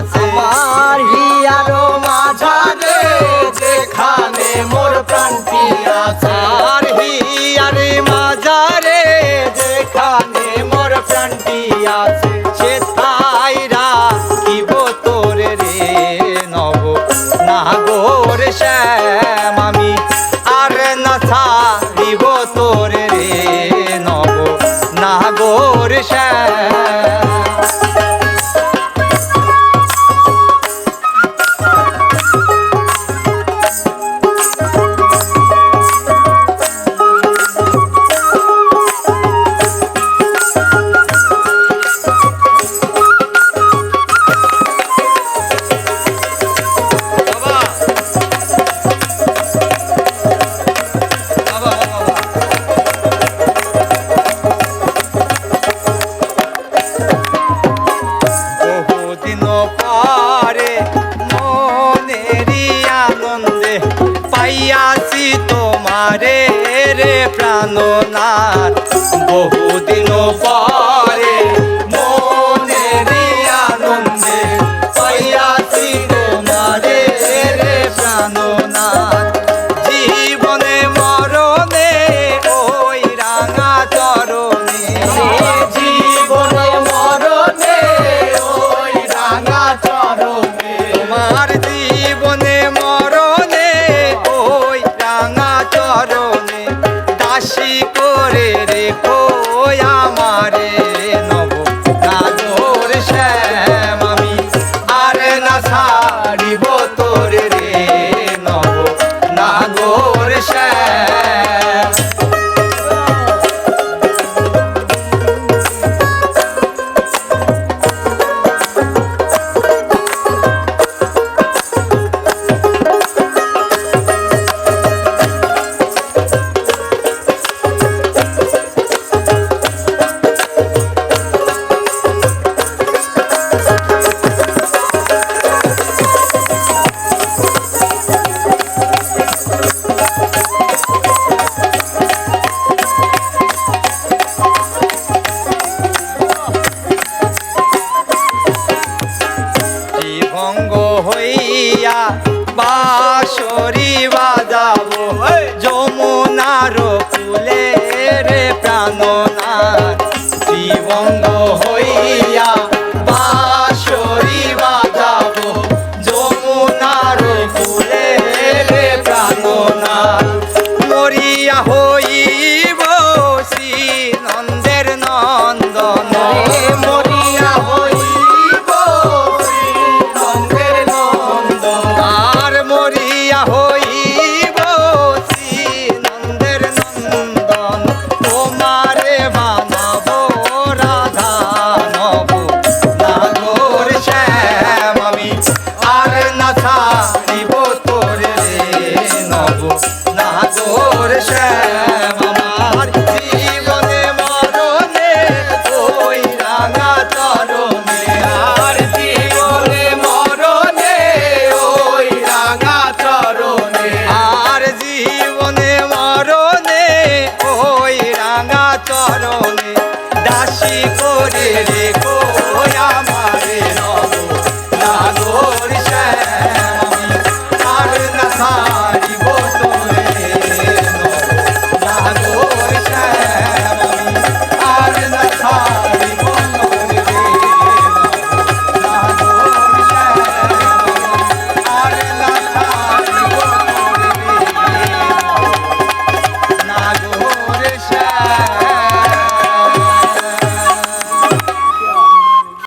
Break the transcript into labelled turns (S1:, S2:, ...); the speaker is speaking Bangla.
S1: আছে।
S2: আমার হিয়ারো মাঝারে যেখানে মোর প্রাণটি আছে।
S1: আর হিয়ারে মাজারে যেখানে মোর প্রাণটি আছে। সে তাইরা কিব তোরে রে নব? নাগর শ্যাম আমি আর না ছাড়িব তোরে রে নব। নাগর শ্যাম। পাইয়াছি তোমারে রে প্রাণনাথ। বহুদিন পরে নাগর শ্যাম যমুনার ফুলে রে প্রাণনা জীবঙ্গ হইয়া বাঁশরি বাজাব। যমুনার ফুলে রে প্রাণনাথ নব নাগর শ্যাম। আমার জীবনে মরণে, ওই রাঙা চরণে আর জীবনে মরণে, ওই রাঙা চরণে আর জীবনে মরণে, ওই রাঙা চরণে দাসী করে রেখো